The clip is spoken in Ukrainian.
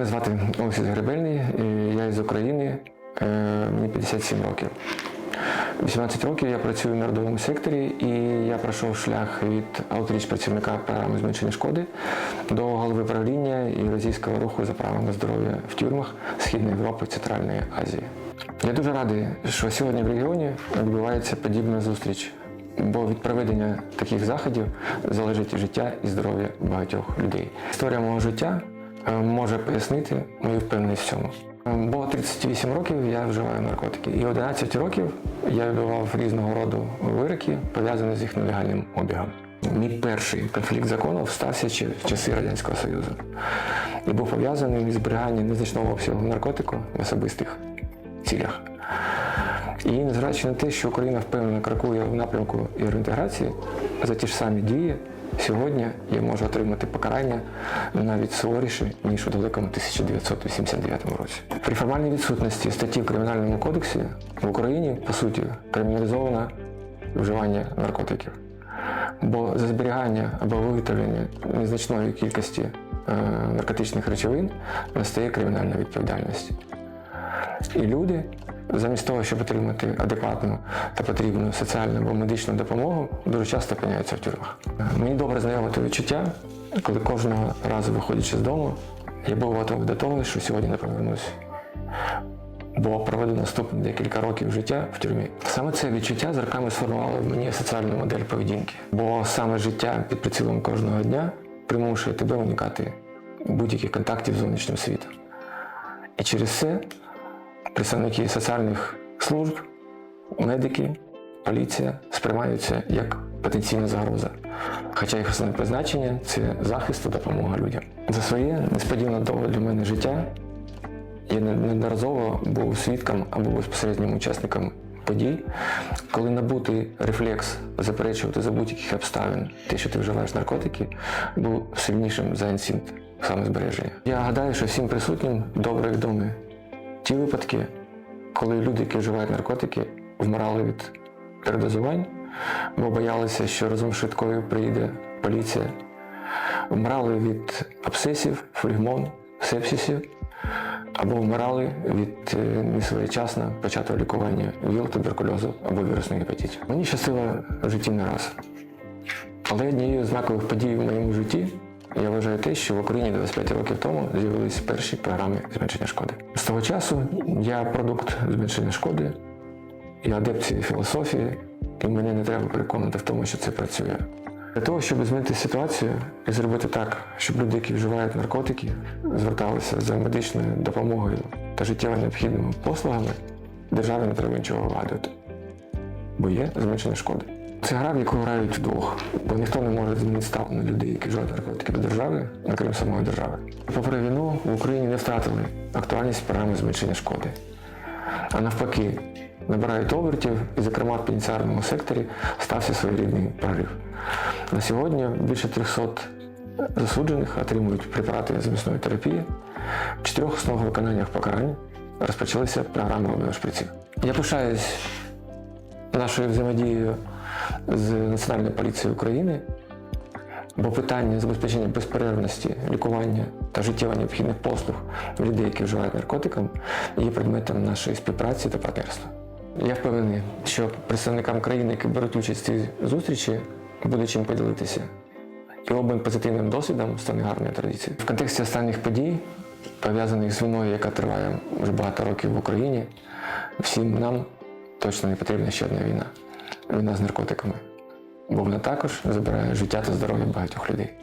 Мене звати Олексій Гребельний, я із України, е, мені 57 років. 18 років я працюю в народовому секторі і я пройшов шлях від аутріч працівника програми зменшення шкоди до голови правління і російського руху за право здоров'я в тюрмах Східної Європи, Центральної Азії. Я дуже радий, що сьогодні в регіоні відбувається подібна зустріч, бо від проведення таких заходів залежить життя і здоров'я багатьох людей. Історія мого життя може пояснити мою впевненість в цьому. Е, Бо 38 років я вживаю наркотики, і 11 років я відбував різного роду вироки, пов'язані з їх нелегальним обігом. Мій перший конфлікт законів стався в часи Радянського Союзу і був пов'язаний із зберіганням незначного обсягу наркотику в особистих цілях. І незважаючи на те, що Україна впевнено крокує в напрямку євроінтеграції, за ті ж самі дії сьогодні я можу отримати покарання навіть суворіше, ніж у далекому 1989 році. При формальній відсутності статті в Кримінальному кодексі в Україні, по суті, криміналізовано вживання наркотиків. Бо за зберігання або виготовлення незначної кількості е, наркотичних речовин настає кримінальна відповідальність. І люди, замість того, щоб отримати адекватну та потрібну соціальну або медичну допомогу, дуже часто опиняються в тюрмах. Мені добре знайоме те відчуття, коли кожного разу, виходячи з дому, я був готовий до того, що сьогодні не повернусь. Бо проведу наступні декілька років життя в тюрмі. Саме це відчуття з роками сформувало в мені соціальну модель поведінки. Бо саме життя під прицілом кожного дня примушує тебе уникати будь-яких контактів з зовнішнім світом. І через це представники соціальних служб, медики, поліція сприймаються як потенційна загроза. Хоча їх основне призначення це захист та допомога людям. За своє несподівано довго для мене життя я неодноразово був свідком або безпосереднім учасником подій, коли набутий рефлекс заперечувати за будь-яких обставин те, що ти вживаєш наркотики, був сильнішим за інстинкт самозбереження. Я гадаю, що всім присутнім добре відомі ті випадки, коли люди, які вживають наркотики, вмирали від передозувань, бо боялися, що разом з швидкою приїде поліція, вмирали від абсцесів, флегмон, сепсисів, або вмирали від е, несвоєчасно початого лікування ВІЛ, туберкульозу або вірусної гепатиту. Мені щастило в житті не раз. Але однією з знакових подій в моєму житті я вважаю те, що в Україні 25 років тому з'явилися перші програми зменшення шкоди. З того часу я продукт зменшення шкоди, я адепт цієї філософії, і мене не треба переконати в тому, що це працює. Для того, щоб змінити ситуацію і зробити так, щоб люди, які вживають наркотики, зверталися за медичною допомогою та життєво необхідними послугами, державі не треба нічого вигадувати. Бо є зменшення шкоди. Це гра, в яку грають вдвох, бо ніхто не може змінити ставлення людей, які вживають наркотики до держави, окрім самої держави. Попри війну в Україні не втратили актуальність програми зменшення шкоди. А навпаки, набирають обертів і, зокрема, в пенітенціарному секторі стався своєрідний прорив. На сьогодні більше 300 засуджених отримують препарати замісної терапії. В чотирьох основних виконаннях покарань розпочалися програми обміну шприців. Я пишаюсь нашою взаємодією з Національною поліцією України, бо питання забезпечення безперервності, лікування та життєво необхідних послуг людей, які вживають наркотикам, є предметом нашої співпраці та партнерства. Я впевнений, що представникам країни, які беруть участь в цій зустрічі, буде чим поділитися. І обмін позитивним досвідом стане гарною традицією. В контексті останніх подій, пов'язаних з війною, яка триває вже багато років в Україні, всім нам точно не потрібна ще одна війна війна з наркотиками. Бо вона також забирає життя та здоров'я багатьох людей.